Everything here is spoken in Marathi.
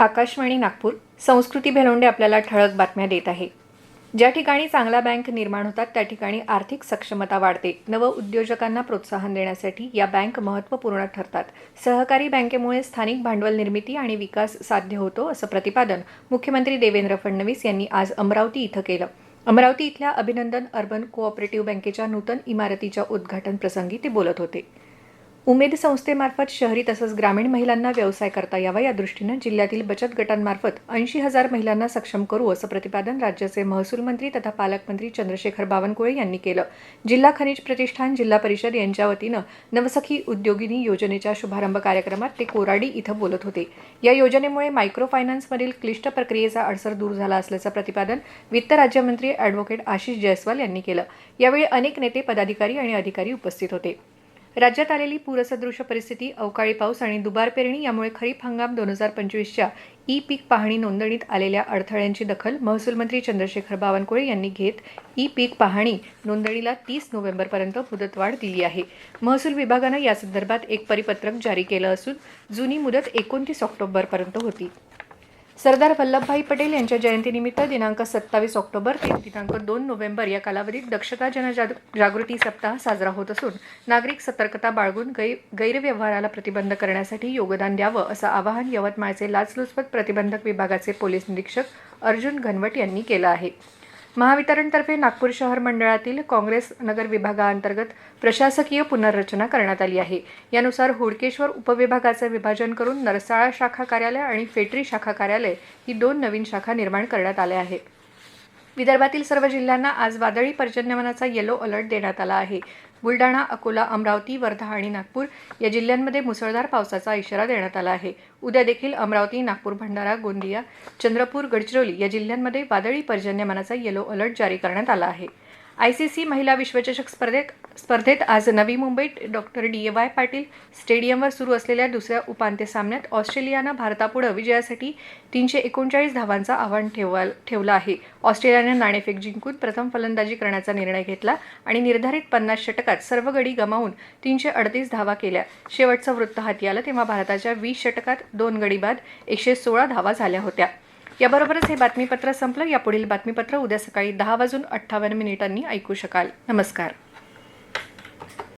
आकाशवाणी नागपूर संस्कृती भेलोंडे आपल्याला ठळक बातम्या देत आहे. ज्या ठिकाणी चांगला बँक निर्माण होतात त्या ठिकाणी आर्थिक सक्षमता वाढते. नव उद्योजकांना प्रोत्साहन देण्यासाठी या बँक महत्त्वपूर्ण ठरतात. सहकारी बँकेमुळे स्थानिक भांडवल निर्मिती आणि विकास साध्य होतो असं प्रतिपादन मुख्यमंत्री देवेंद्र फडणवीस यांनी आज अमरावती इथं केलं. अमरावती इथल्या अभिनंदन अर्बन कोऑपरेटिव्ह बँकेच्या नूतन इमारतीच्या उद्घाटन प्रसंगी ते बोलत होते. उमेद संस्थेमार्फत शहरी तसंच ग्रामीण महिलांना व्यवसाय करता यावा या दृष्टीनं जिल्ह्यातील बचत गटांमार्फत ऐंशी हजार महिलांना सक्षम करू असं प्रतिपादन राज्याचे महसूल मंत्री तथा पालकमंत्री चंद्रशेखर बावनकुळे यांनी केलं. जिल्हा खनिज प्रतिष्ठान जिल्हा परिषद यांच्या वतीनं नवसखी उद्योगिनी योजनेच्या शुभारंभ कार्यक्रमात ते कोराडी इथं बोलत होते. या योजनेमुळे मायक्रो फायनान्समधील क्लिष्ट प्रक्रियेचा अडसर दूर झाला असल्याचं प्रतिपादन वित्त राज्यमंत्री ॲडव्होकेट आशिष जयस्वाल यांनी केलं. यावेळी अनेक नेते पदाधिकारी आणि अधिकारी उपस्थित होते. राज्यात आलेली पूरसदृश परिस्थिती अवकाळी पाऊस आणि दुबार पेरणी यामुळे खरीप हंगाम दोन हजार पंचवीसच्या ई पीक पाहणी नोंदणीत आलेल्या अडथळ्यांची दखल महसूल मंत्री चंद्रशेखर बावनकुळे यांनी घेत ई पीक पाहणी नोंदणीला तीस नोव्हेंबरपर्यंत मुदतवाढ दिली आहे. महसूल विभागानं यासंदर्भात एक परिपत्रक जारी केलं असून जुनी मुदत एकोणतीस ऑक्टोबरपर्यंत होती. सरदार वल्लभभाई पटेल यांच्या जयंतीनिमित्त दिनांक सत्तावीस ऑक्टोबर ते दिनांक दोन नोव्हेंबर या कालावधीत दक्षता जनजाग जागृती सप्ताह साजरा होत असून नागरिक सतर्कता बाळगून गै गैरव्यवहाराला प्रतिबंध करण्यासाठी योगदान द्यावं असं आवाहन यवतमाळचे लाचलुचपत प्रतिबंधक विभागाचे पोलीस निरीक्षक अर्जुन घनवट यांनी केलं आहे. महावितरणतर्फे नागपूर शहर मंडळातील काँग्रेस नगर विभागाअंतर्गत प्रशासकीय पुनर्रचना करण्यात आली आहे. यानुसार हुडकेश्वर उपविभागाचे विभाजन करून नरसाळा शाखा कार्यालय आणि फेटरी शाखा कार्यालय ही दोन नवीन शाखा निर्माण करण्यात आल्या आहेत. विदर्भातील सर्व जिल्ह्यांना आज वादळी पर्जन्यमानाचा येलो अलर्ट देण्यात आला आहे. बुलढाणा अकोला अमरावती वर्धा आणि नागपूर या जिल्ह्यांमध्ये मुसळधार पावसाचा इशारा देण्यात आला आहे. उद्या देखील अमरावती नागपूर भंडारा गोंदिया चंद्रपूर गडचिरोली या जिल्ह्यांमध्ये वादळी पर्जन्यमानाचा येलो अलर्ट जारी करण्यात आला आहे. आय सी सी महिला विश्वचषक स्पर्धेत स्पर्धेत आज नवी मुंबईत डॉक्टर डी ए वाय पाटील स्टेडियमवर सुरू असलेल्या दुसऱ्या उपांत्य सामन्यात ऑस्ट्रेलियानं भारतापुढं विजयासाठी तीनशे एकोणचाळीस धावांचं आव्हान ठेवा ठेवलं आहे. ऑस्ट्रेलियानं नाणेफेक जिंकून प्रथम फलंदाजी करण्याचा निर्णय घेतला आणि निर्धारित पन्नास षटकात सर्व गडी गमावून तीनशे अडतीस धावा केल्या. शेवटचं वृत्त हाती आलं तेव्हा भारताच्या वीस षटकात दोन गडी बाद एकशे सोळा धावा झाल्या होत्या. याबरोबरच हे बातमीपत्र संपलं. यापुढील बातमीपत्र उद्या सकाळी दहा वाजून अठ्ठावन्न मिनिटांनी ऐकू शकाल. नमस्कार.